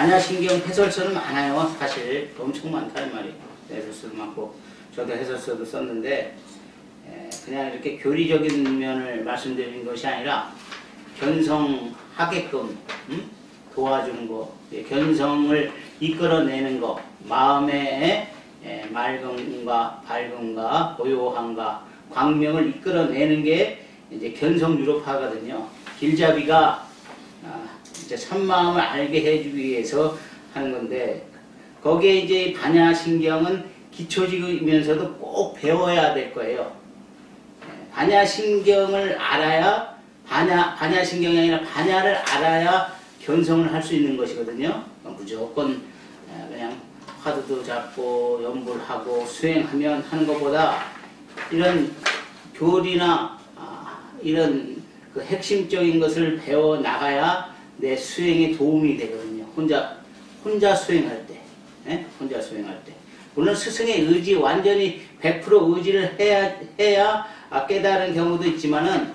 반야신경 해설서는 많아요. 사실 엄청 많다는 말이에요. 해설서도 많고 저도 해설서도 썼는데 에, 그냥 이렇게 교리적인 면을 말씀드리는 것이 아니라 견성하게끔 음? 도와주는 거, 예, 견성을 이끌어내는 거, 마음의 에, 맑음과 밝음과 고요함과 광명을 이끌어내는 게 이제 견성 유럽파거든요. 길잡이가 아, 이제 참마음을 알게 해주기 위해서 하는 건데 거기에 이제 반야신경은 기초지면서도 꼭 배워야 될 거예요. 예, 반야신경을 알아야 반야 반야신경이 아니라 반야를 알아야 견성을 할 수 있는 것이거든요. 무조건 예, 그냥 화두도 잡고 연불 하고 수행하면 하는 것보다 이런 교리나 아, 이런 그 핵심적인 것을 배워 나가야 내 수행에 도움이 되거든요. 혼자 혼자 수행할 때, 예? 혼자 수행할 때. 물론 스승의 의지 완전히 100% 의지를 해야 해야 아, 깨달은 경우도 있지만은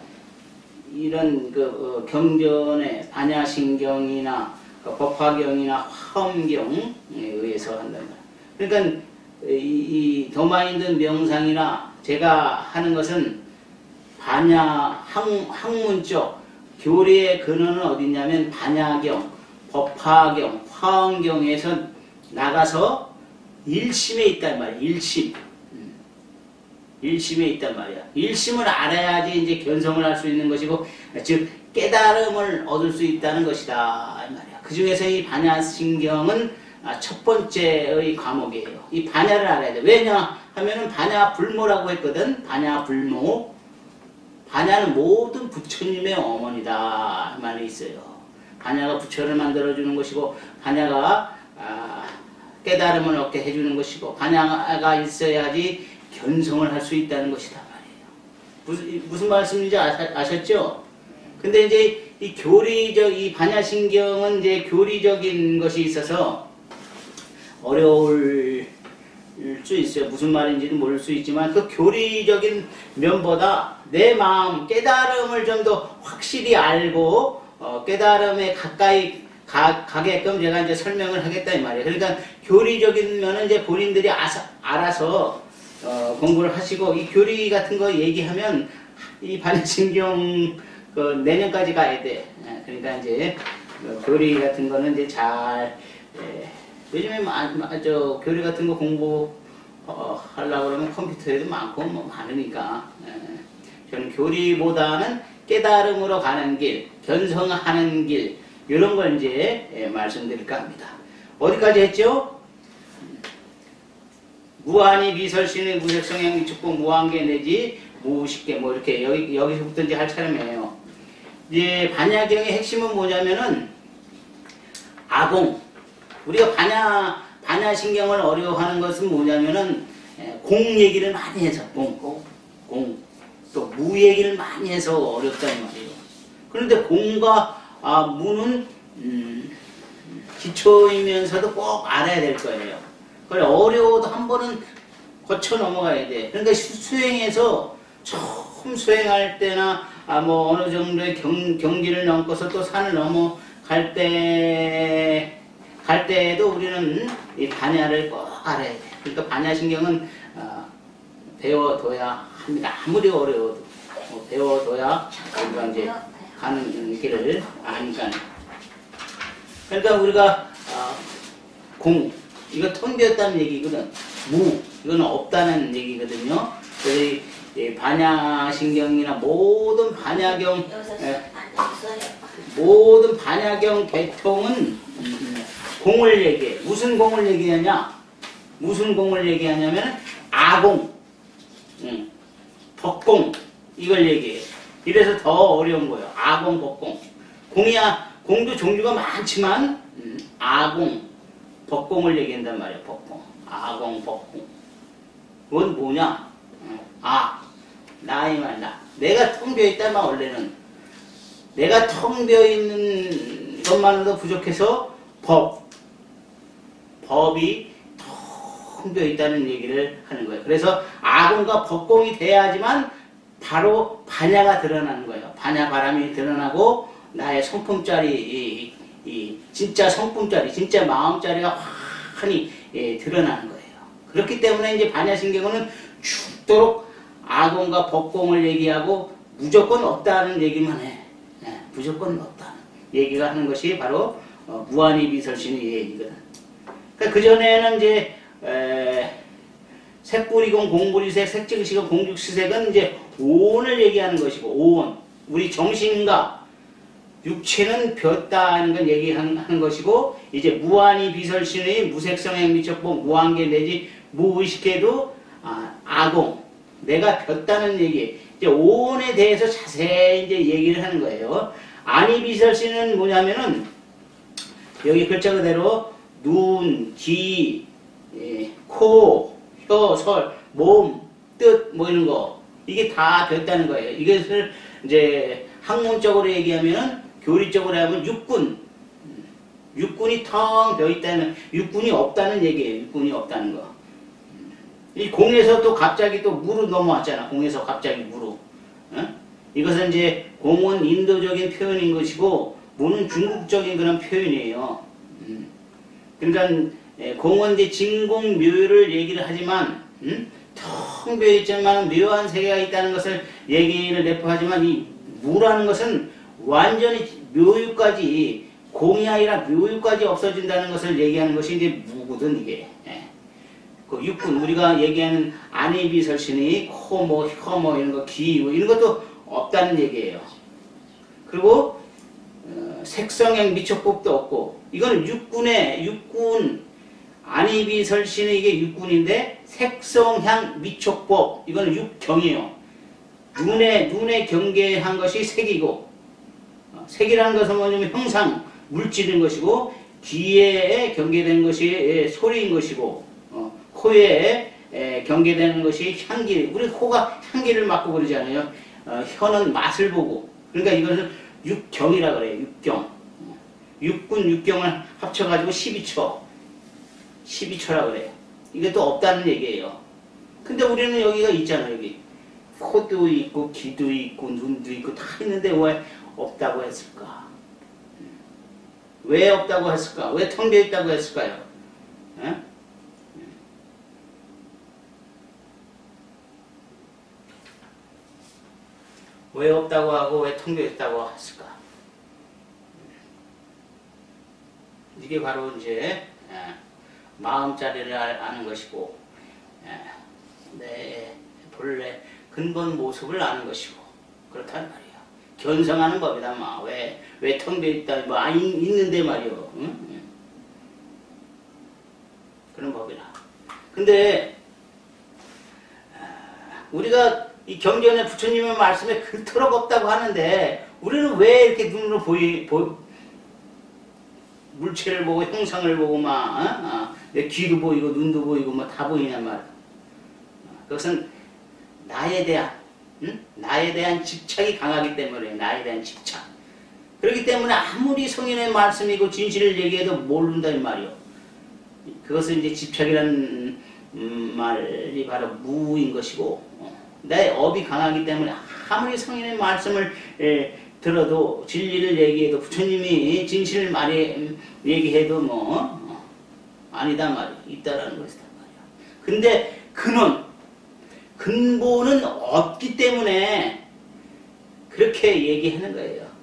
이런 그 어, 경전의 반야신경이나 그 법화경이나 화엄경에 의해서 한다는 거예요. 그러니까 이, 이 더마인드 명상이나 제가 하는 것은 반야 학, 학문적 교리의 근원은 어디냐면 반야경, 법화경, 화엄경에서 나가서 일심에 있단 말이야. 일심. 음. 일심에 있단 말이야. 일심을 알아야지 이제 견성을 할 수 있는 것이고, 즉 깨달음을 얻을 수 있다는 것이다 이 말이야. 그 중에서 이 반야신경은 아, 첫 번째의 과목이에요. 이 반야를 알아야 돼. 왜냐 하면은 반야 불모라고 했거든. 반야 불모. 반야는 모든 부처님의 어머니다 이 말이 있어요. 반야가 부처를 만들어주는 것이고 반야가 아, 깨달음을 얻게 해주는 것이고 반야가 있어야지 견성을 할 수 있다는 것이다 말이에요. 무슨, 무슨 말씀인지 아셨, 아셨죠? 근데 이제 이 교리적 이 반야신경은 이제 교리적인 것이 있어서 어려울 수 있어요. 무슨 말인지는 모를 수 있지만 그 교리적인 면보다 내 마음 깨달음을 좀 더 확실히 알고 어, 깨달음에 가까이 가, 가게끔 제가 이제 설명을 하겠다 이 말이에요. 그러니까 교리적인 면은 이제 본인들이 아사, 알아서 어, 공부를 하시고 이 교리 같은 거 얘기하면 이 반신경 그 내년까지 가야 돼. 예, 그러니까 이제 그 교리 같은 거는 이제 잘 예, 요즘에 마, 마, 저 교리 같은 거 공부 어, 하려고 그러면 컴퓨터에도 많고 뭐 많으니까 예. 저는 교리보다는 깨달음으로 가는 길, 견성하는 길 이런 걸 이제 예, 말씀드릴까 합니다. 어디까지 했죠? 무한히 미설신의 무색성향 미축고 무한계 내지 무식계 뭐 이렇게 여기 여기서부터 이제 할 차례예요. 이제 반야경의 핵심은 뭐냐면은 아공 우리가 반야 반야신경을 어려워하는 것은 뭐냐면은 에, 공 얘기를 많이 해서 공공또 무 얘기를 많이 해서 어렵다 이 말이에요. 그런데 공과 아, 무는 음, 기초이면서도 꼭 알아야 될 거예요. 그래 어려워도 한 번은 거쳐 넘어가야 돼. 그러니까 수- 수행해서 처음 수행할 때나 아, 뭐 어느 정도의 경, 경기를 넘고서 또 산을 넘어갈 때, 갈 때에도 우리는 이 반야를 꼭 알아야 돼. 그러니까 반야신경은 어, 배워둬야 합니다. 아무리 어려워도 어, 배워둬야 우리가 이제 가는 길을 아니까. 그러니까 우리가 어, 공 이거 텅비었다는 얘기거든. 무 이거는 없다는 얘기거든요. 그래서 반야신경이나 모든 반야경 예. 모든 반야경 계통은 음, 공을 얘기해. 무슨 공을 얘기하냐? 무슨 공을 얘기하냐면 아공, 음, 법공 이걸 얘기해. 이래서 더 어려운 거예요. 아공, 법공. 공이야 공도 종류가 많지만 음, 아공, 법공을 얘기한단 말이야. 법공, 아공, 법공. 그건 뭐냐? 음, 아, 나이 말나. 내가 텅 비어 있다만 원래는 내가 텅 비어 있는 것만으로도 부족해서 법, 법이 텅 비어 있다는 얘기를 하는 거예요. 그래서 아공과 법공이 돼야지만 바로 반야가 드러나는 거예요. 반야 바람이 드러나고 나의 성품짜리 이- 이 진짜 성품짜리, 진짜 마음짜리가 환히 예, 드러나는 거예요. 그렇기 때문에 이제 반야신경은 죽도록 아공과 법공을 얘기하고 무조건 없다는 얘기만 해. 예, 무조건 없다는 얘기가 하는 것이 바로 어, 무한히 비설신의 얘기거든. 그러니까 그 전에는 이제 에, 색불이공 공불이색, 색증식은 공죽시색은 이제 오온을 얘기하는 것이고 오온 우리 정신과 육체는 볕다는 걸 얘기하는 하는 것이고 이제 무한히 비설신의 무색성행 미척보 무한계 내지 무의식해도 아, 아공. 내가 볕다는 얘기. 이제 오온에 대해서 자세히 이제 얘기를 하는 거예요. 아니 비설신은 뭐냐면은 여기 글자 그대로 눈, 귀, 예, 코, 혀, 설, 몸, 뜻, 뭐 이런 거 이게 다 됐다는 거예요. 이것을 이제 학문적으로 얘기하면은 교리적으로 하면 육군, 육군이 텅 되어 있다는 육군이 없다는 얘기예요. 육군이 없다는 거. 이 공에서 또 갑자기 또 무로 넘어왔잖아. 공에서 갑자기 무로. 어? 이것은 이제 공은 인도적인 표현인 것이고 무는 중국적인 그런 표현이에요. 음. 그러니까 예, 공은 이제 진공 묘를 얘기를 하지만 음? 텅 비어 있지만 묘한 세계가 있다는 것을 얘기를 내포하지만 이 무라는 것은 완전히 묘유까지 공이 아니라 묘유까지 없어진다는 것을 얘기하는 것이 이제 무거든 이게. 예. 그 육군 우리가 얘기하는 안이비설신이 코, 뭐, 혀, 뭐 이런 거, 귀, 뭐 이런 것도 없다는 얘기예요. 그리고 어, 색성행 미촉법도 없고 이거는 육군의 육군 안이비설신의 이게 육군인데 색성향 미촉법 이거는 육경이에요. 눈에 눈에 경계한 것이 색이고 어, 색이라는 것은 뭐냐면 형상 물질인 것이고 귀에 경계된 것이 예, 소리인 것이고 어, 코에 에, 경계되는 것이 향기. 우리 코가 향기를 맡고 그러잖아요. 어, 혀는 맛을 보고. 그러니까 이것을 육경이라 그래요. 육경. 어, 육군 육경을 합쳐가지고 12초. 12초라 그래요. 이게 또 없다는 얘기예요. 근데 우리는 여기가 있잖아요. 여기 코도 있고 귀도 있고 눈도 있고 다 있는데 왜 없다고 했을까? 왜 없다고 했을까? 왜 텅 비어 있다고 했을까요? 예? 왜 없다고 하고 왜 텅 비어 있다고 했을까? 이게 바로 이제 예, 마음자리를 알- 아는 것이고 예, 내 본래 근본 모습을 아는 것이고 그렇단 말이야. 견성하는 법이다 마. 왜 왜 텅 비어 있다 뭐 아니 있는데 말이요. 응? 응. 그런 법이라. 근데 아, 우리가 이 경전에 부처님의 말씀에 그토록 없다고 하는데 우리는 왜 이렇게 눈으로 보이 보, 물체를 보고 형상을 보고 막 어? 귀도 보이고 눈도 보이고 뭐 다 보이냔 말이야. 그것은 나에 대한 응? 나에 대한 집착이 강하기 때문에 나에 대한 집착. 그렇기 때문에 아무리 성인의 말씀이고 진실을 얘기해도 모른다 이 말이요. 그것은 이제 집착이라는 음, 말이 바로 무인 것이고 어, 내 업이 강하기 때문에 아무리 성인의 말씀을 에, 들어도 진리를 얘기해도 부처님이 진실을 말해 음, 얘기해도 뭐 어, 아니다 말이 있다라는 것이다 말이야. 근데 근원 근본은 없기 때문에 그렇게 얘기하는 거예요.